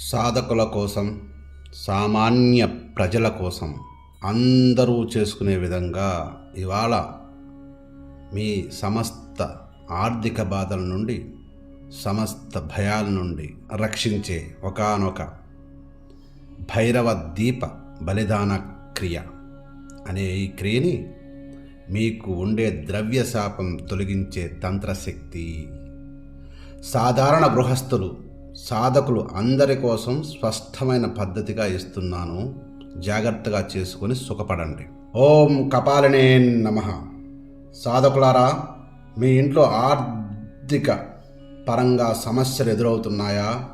సాధకుల కోసం సామాన్య ప్రజల కోసం అందరూ చేసుకునే విధంగా ఇవాళ మీ సమస్త ఆర్థిక బాధల నుండి సమస్త భయాల నుండి రక్షించే ఒకానొక భైరవ దీప బలిదాన క్రియ అనే ఈ క్రియని మీకు ఉండే ద్రవ్య శాపం తొలగించే తంత్రశక్తి. సాధారణ గృహస్థులు సాధకులు అందరి కోసం స్పష్టమైన పద్ధతిగా ఇస్తున్నాను. జాగ్రత్తగా చేసుకుని సుఖపడండి. ఓం కపాలనే నమ. సాధకులారా మీ ఇంట్లో ఆర్థిక పరంగా సమస్యలు ఎదురవుతున్నాయా?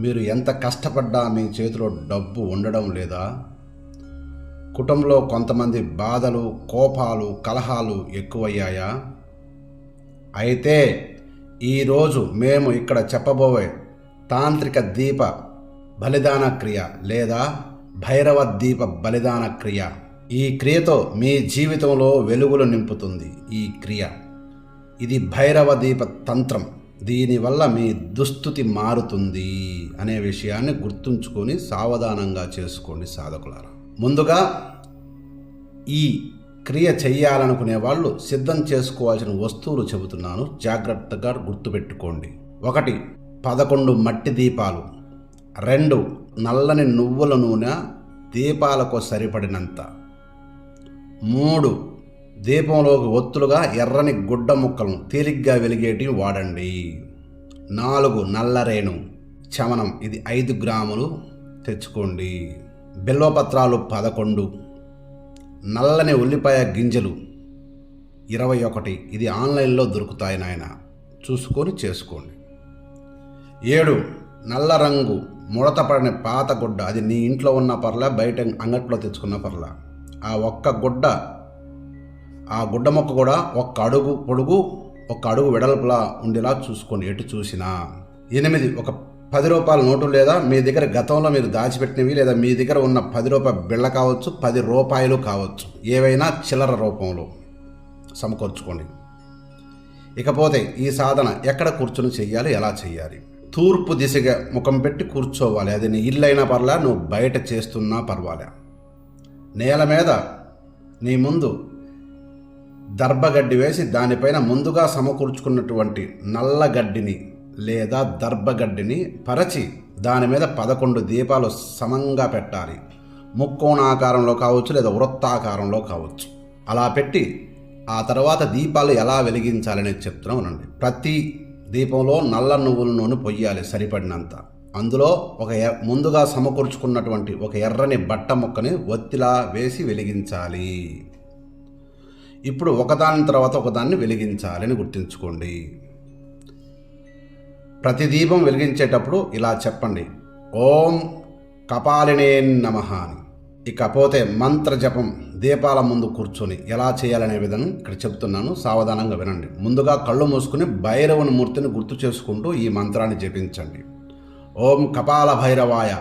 మీరు ఎంత కష్టపడ్డా మీ చేతిలో డబ్బు ఉండడం లేదా? కుటుంబంలో కొంతమంది బాధలు కోపాలు కలహాలు ఎక్కువయ్యాయా? అయితే ఈరోజు మేము ఇక్కడ చెప్పబోయే తాంత్రిక దీప బలిదాన క్రియ లేదా భైరవ దీప బలిదాన క్రియ. ఈ క్రియతో మీ జీవితంలో వెలుగులు నింపుతుంది ఈ క్రియ. ఇది భైరవ దీప తంత్రం. దీనివల్ల మీ దుస్థుతి మారుతుంది అనే విషయాన్ని గుర్తుంచుకొని సావధానంగా చేసుకోండి సాధకులారా. ముందుగా ఈ క్రియ చెయ్యాలనుకునే వాళ్ళు సిద్ధం చేసుకోవాల్సిన వస్తువులు చెబుతున్నాను. జాగ్రత్తగా గుర్తుపెట్టుకోండి. ఒకటి పదకొండు మట్టి దీపాలు రెండు నల్లని నువ్వుల నూనె దీపాలకు సరిపడినంత. మూడు దీపంలోకి ఒత్తులుగా ఎర్రని గుడ్డ ముక్కలను తేలిగ్గా వెలిగేటివి వాడండి. నాలుగు నల్లరేణు చమనం ఇది ఐదు గ్రాములు తెచ్చుకోండి. బిల్వపత్రాలు పదకొండు నల్లని ఉల్లిపాయ గింజలు ఇరవై ఒకటి ఇది ఆన్లైన్లో దొరుకుతాయి నాయన. చూసుకొని చేసుకోండి. ఏడు నల్ల రంగు ముడతపడిన పాత గుడ్డ. అది నీ ఇంట్లో ఉన్న పర్లే బయట అంగట్లో తెచ్చుకున్న పర్లా. ఆ ఒక్క గుడ్డ ఆ గుడ్డ మొక్క కూడా ఒక్క అడుగు పొడుగు ఒక అడుగు వెడల్పులా ఉండేలా చూసుకోండి. ఎటు చూసినా. ఎనిమిది ఒక పది రూపాయల నోటు లేదా మీ దగ్గర గతంలో మీరు దాచిపెట్టినవి లేదా మీ దగ్గర ఉన్న పది రూపాయల బిళ్ళ కావచ్చు పది రూపాయలు కావచ్చు. ఏవైనా చిల్లర రూపంలో సమకూర్చుకోండి. ఇకపోతే ఈ సాధన ఎక్కడ కూర్చొని చెయ్యాలి ఎలా చేయాలి తూర్పు దిశగా ముఖం పెట్టి కూర్చోవాలి. అది నీ ఇల్లైనా పర్లా నువ్వు బయట చేస్తున్నా పర్వాలే. నేల మీద నీ ముందు దర్భగడ్డి వేసి దానిపైన ముందుగా సమకూర్చుకున్నటువంటి నల్లగడ్డిని లేదా దర్భగడ్డిని పరచి దాని మీద పదకొండు దీపాలు సమంగా పెట్టాలి. ముక్కోణాకారంలో కావచ్చు లేదా వృత్తాకారంలో కావచ్చు. అలా పెట్టి ఆ తర్వాత దీపాలు ఎలా వెలిగించాలనేది చెప్తున్నాం అనండి. ప్రతి దీపంలో నల్ల నువ్వుల నూనె పొయ్యాలి సరిపడినంత. అందులో ఒక ఎ- ముందుగా సమకూర్చుకున్నటువంటి ఒక ఎర్రని బట్ట ముక్కని ఒత్తిలా వేసి వెలిగించాలి. ఇప్పుడు ఒకదాని తర్వాత ఒకదాన్ని వెలిగించాలని గుర్తుంచుకోండి. ప్రతి దీపం వెలిగించేటప్పుడు ఇలా చెప్పండి. ఓం కపాలినే నమ అని. ఇకపోతే మంత్ర జపం దీపాల ముందు కూర్చొని ఎలా చేయాలనే విధానం ఇక్కడ చెప్తున్నాను. సావధానంగా వినండి. ముందుగా కళ్ళు మూసుకుని భైరవుని మూర్తిని గుర్తు చేసుకుంటూ ఈ మంత్రాన్ని జపించండి. ఓం కపాల భైరవాయ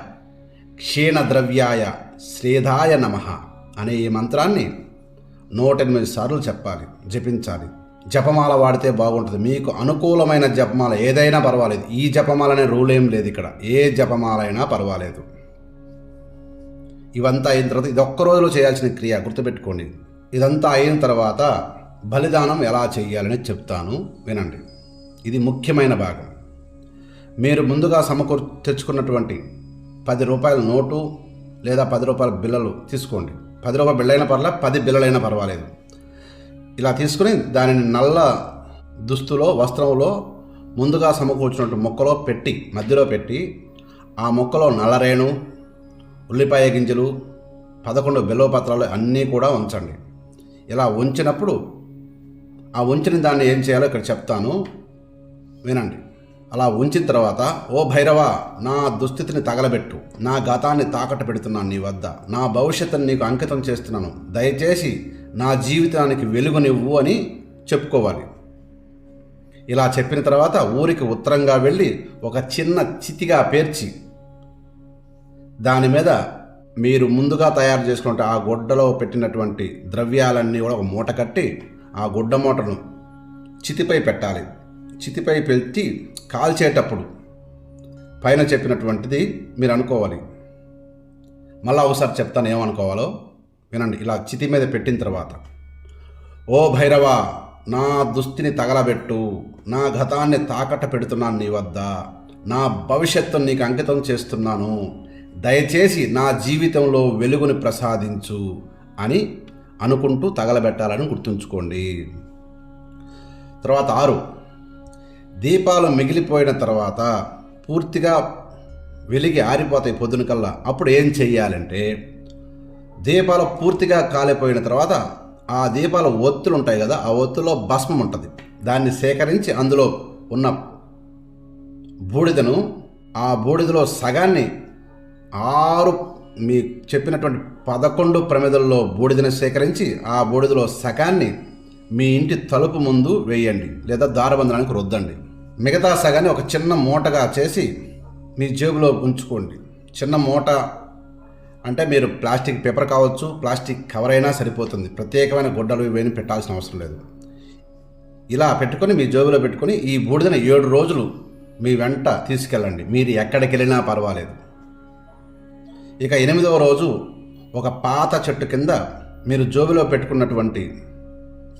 క్షీణ ద్రవ్యాయ శ్రీధాయ నమ అనే ఈ మంత్రాన్ని నూట ఎనిమిది సార్లు చెప్పాలి జపించాలి. జపమాల వాడితే బాగుంటుంది. మీకు అనుకూలమైన జపమాల ఏదైనా పర్వాలేదు. ఈ జపమాలనే రూల్ ఏం లేదు ఇక్కడ. ఏ జపమాలైనా పర్వాలేదు. ఇవంతా అయిన తర్వాత ఇది ఒక్క రోజులో చేయాల్సిన క్రియ గుర్తుపెట్టుకోండి. ఇదంతా అయిన తర్వాత బలిదానం ఎలా చేయాలని చెప్తాను వినండి. ఇది ముఖ్యమైన భాగం. మీరు ముందుగా సమకూర్ తెచ్చుకున్నటువంటి పది రూపాయల నోటు లేదా పది రూపాయల బిల్లలు తీసుకోండి. పది రూపాయల బిల్లైన పర్లా పది బిల్లలైనా పర్వాలేదు. ఇలా తీసుకుని దానిని నల్ల దుస్తులో వస్త్రంలో ముందుగా సమకూర్చున్నట్టు మొక్కలో పెట్టి మధ్యలో పెట్టి ఆ మొక్కలో నల్లరేణు ఉల్లిపాయ గింజలు పదకొండు బెల్లపత్రాలు అన్నీ కూడా ఉంచండి. ఇలా ఉంచినప్పుడు ఆ ఉంచిన దాన్ని ఏం చేయాలో ఇక్కడ చెప్తాను. వినండి. అలా ఉంచిన తర్వాత ఓ భైరవ నా దుస్థితిని తగలబెట్టు. నా గతాన్ని తాకట్టు పెడుతున్నాను నీ వద్ద. నా భవిష్యత్తుని నీకు అంకితం చేస్తున్నాను. దయచేసి నా జీవితానికి వెలుగునివ్వు అని చెప్పుకోవాలి. ఇలా చెప్పిన తర్వాత ఊరికి ఉత్తరంగా వెళ్ళి ఒక చిన్న చితిగా పేర్చి దాని మీద మీరు ముందుగా తయారు చేసుకుంటే ఆ గుడ్డలో పెట్టినటువంటి ద్రవ్యాలన్నీ కూడా ఒక మూట కట్టి ఆ గుడ్డ మూటను చితిపై పెట్టాలి. చితిపై పెట్టి కాల్చేటప్పుడు పైన చెప్పినటువంటిది మీరు అనుకోవాలి. మళ్ళీ ఒకసారి చెప్తాను ఏమనుకోవాలో. వినండి ఇలా చితి మీద పెట్టిన తర్వాత ఓ భైరవ నా దుస్థిని తగలబెట్టు. నా గతాన్ని తాకట్ట పెడుతున్నాను నీ వద్ద. నా భవిష్యత్తును నీకు అంకితం చేస్తున్నాను. దయచేసి నా జీవితంలో వెలుగుని ప్రసాదించు అని అనుకుంటూ తగలబెట్టాలని గుర్తుంచుకోండి. తర్వాత ఆరు. దీపాలు మిగిలిపోయిన తర్వాత పూర్తిగా వెలిగి ఆరిపోతాయి పొద్దున కల్లా అప్పుడు ఏం చెయ్యాలంటే దీపాలు పూర్తిగా కాలిపోయిన తర్వాత ఆ దీపాల ఒత్తులు ఉంటాయి కదా ఆ ఒత్తులో భస్మం ఉంటుంది. దాన్ని సేకరించి అందులో ఉన్న బూడిదను ఆ బూడిదలో సగాన్ని ఆరు మీ చెప్పినటువంటి పదకొండు ప్రమిదల్లో బూడిదను సేకరించి ఆ బూడిదలో సగాన్ని మీ ఇంటి తలుపు ముందు వేయండి లేదా దారబంధనానికి రుద్దండి. మిగతా సగాన్ని ఒక చిన్న మూటగా చేసి మీ జేబులో ఉంచుకోండి. చిన్న మూట అంటే మీరు ప్లాస్టిక్ పేపర్ కావచ్చు ప్లాస్టిక్ కవర్ అయినా సరిపోతుంది. ప్రత్యేకమైన గుడ్డలు ఇవేమి పెట్టాల్సిన అవసరం లేదు. ఇలా పెట్టుకొని మీ జోబులో పెట్టుకొని ఈ బూడిదను ఏడు రోజులు మీ వెంట తీసుకెళ్ళండి. మీరు ఎక్కడికి వెళ్ళినా పర్వాలేదు. ఇక ఎనిమిదవ రోజు ఒక పాత చెట్టు కింద మీరు జోబిలో పెట్టుకున్నటువంటి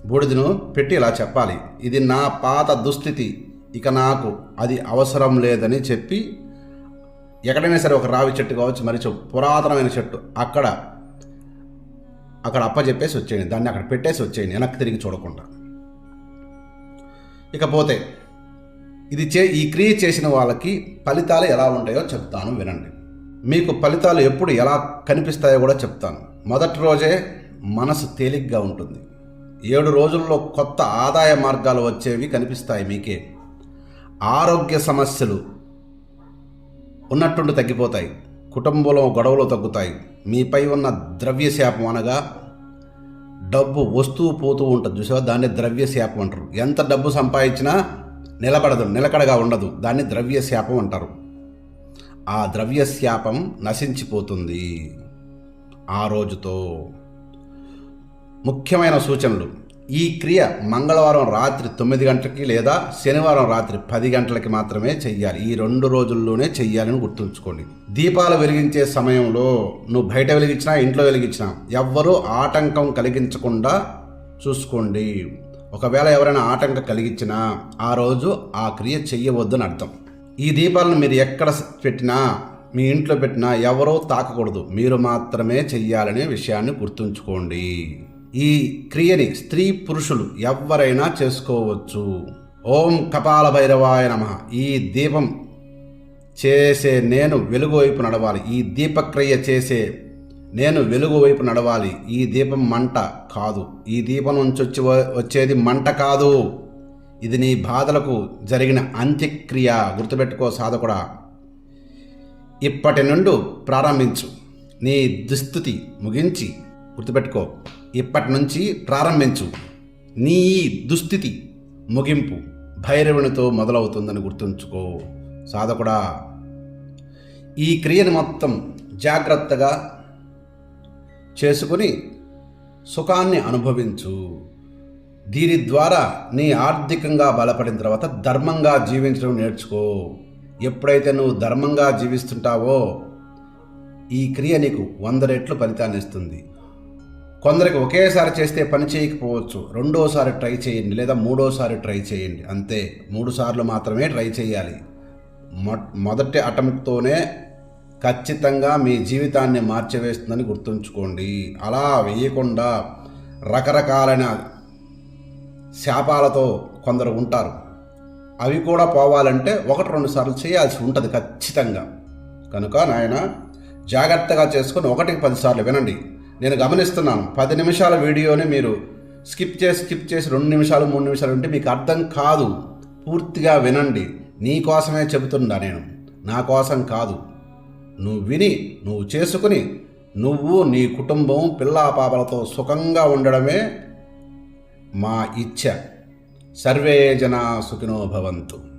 బూడిదను పెట్టి ఇలా చెప్పాలి. ఇది నా పాత దుస్థితి. ఇక నాకు అది అవసరం లేదని చెప్పి ఎక్కడైనా సరే ఒక రావి చెట్టు కావచ్చు మరి పురాతనమైన చెట్టు అక్కడ అక్కడ అప్పచెప్పేసి వచ్చేయండి. దాన్ని అక్కడ పెట్టేసి వచ్చేయండి. వెనక్కి తిరిగి చూడకుండా. ఇకపోతే ఇది చే ఈ క్రియ చేసిన వాళ్ళకి ఫలితాలు ఎలా ఉంటాయో చెప్తాను వినండి. మీకు ఫలితాలు ఎప్పుడు ఎలా కనిపిస్తాయో కూడా చెప్తాను. మొదటి రోజే మనసు తేలిగ్గా ఉంటుంది. ఏడు రోజుల్లో కొత్త ఆదాయ మార్గాలు వచ్చేవి కనిపిస్తాయి మీకే. ఆరోగ్య సమస్యలు ఉన్నట్టుండి తగ్గిపోతాయి. కుటుంబంలో గొడవలు తగ్గుతాయి. మీపై ఉన్న ద్రవ్య శాపం అనగా డబ్బు వస్తువు పోతూ ఉంటుంది. చూసావా? దాన్ని ద్రవ్య శాపం అంటారు. ఎంత డబ్బు సంపాదించినా నిలబడదు నిలకడగా ఉండదు. దాన్ని ద్రవ్య శాపం అంటారు. ఆ ద్రవ్యశాపం నశించిపోతుంది. ఆ రోజుతో ముఖ్యమైన సూచనలు. ఈ క్రియ మంగళవారం రాత్రి తొమ్మిది గంటలకి లేదా శనివారం రాత్రి పది గంటలకి మాత్రమే చెయ్యాలి. ఈ రెండు రోజుల్లోనే చెయ్యాలని గుర్తుంచుకోండి. దీపాలు వెలిగించే సమయంలో నువ్వు బయట వెలిగించినా ఇంట్లో వెలిగించినా ఎవ్వరూ ఆటంకం కలిగించకుండా చూసుకోండి. ఒకవేళ ఎవరైనా ఆటంకం కలిగించినా ఆ రోజు ఆ క్రియ చెయ్యవద్దని అర్థం. ఈ దీపాలను మీరు ఎక్కడ పెట్టినా మీ ఇంట్లో పెట్టినా ఎవరో తాకకూడదు. మీరు మాత్రమే చెయ్యాలనే విషయాన్ని గుర్తుంచుకోండి. ఈ క్రియని స్త్రీ పురుషులు ఎవరైనా చేసుకోవచ్చు. ఓం కపాల భైరవాయ నమ. ఈ దీపం చేసే నేను వెలుగు వైపు నడవాలి. ఈ దీపక్రియ చేసే నేను వెలుగు వైపు నడవాలి. ఈ దీపం మంట కాదు. ఈ దీపం నుంచి వచ్చి వచ్చేది మంట కాదు. ఇది నీ బాధలకు జరిగిన అంత్యక్రియ గుర్తుపెట్టుకో సాధకుడా. ఇప్పటి నుండి ప్రారంభించు. నీ దుస్థితి ముగించి గుర్తుపెట్టుకో. ఇప్పటి నుంచి ప్రారంభించు. నీ దుస్థితి ముగింపు భైరవునితో మొదలవుతుందని గుర్తుంచుకో సాధకుడా. ఈ క్రియను మొత్తం జాగ్రత్తగా చేసుకుని సుఖాన్ని అనుభవించు. దీని ద్వారా నీ ఆర్థికంగా బలపడిన తర్వాత ధర్మంగా జీవించడం నేర్చుకో. ఎప్పుడైతే నువ్వు ధర్మంగా జీవిస్తుంటావో ఈ క్రియ నీకు వంద రెట్లు ఫలితాన్ని ఇస్తుంది. కొందరికి ఒకేసారి చేస్తే పని చేయకపోవచ్చు. రెండోసారి ట్రై చేయండి లేదా మూడోసారి ట్రై చేయండి. అంతే. మూడు సార్లు మాత్రమే ట్రై చేయాలి. మొ మొదటి అటెంప్ట్తోనే ఖచ్చితంగా మీ జీవితాన్ని మార్చివేస్తుందని గుర్తుంచుకోండి. అలా వేయకుండా రకరకాలైన శాపాలతో కొందరు ఉంటారు. అవి కూడా పోవాలంటే ఒకటి రెండు సార్లు చేయాల్సి ఉంటుంది ఖచ్చితంగా. కనుక నాయన జాగ్రత్తగా చేసుకొని ఒకటికి పదిసార్లు వినండి. నేను గమనిస్తున్నాను పది నిమిషాల వీడియోని మీరు స్కిప్ చేసి స్కిప్ చేసి రెండు నిమిషాలు మూడు నిమిషాలు ఉంటే మీకు అర్థం కాదు. పూర్తిగా వినండి. నీ కోసమే చెబుతున్నా నేను. నా కోసం కాదు. నువ్వు విని నువ్వు చేసుకుని నువ్వు నీ కుటుంబం పిల్లా పాపలతో సుఖంగా ఉండడమే మా ఇచ్చ. సర్వే జనా సుఖినో భవంతు.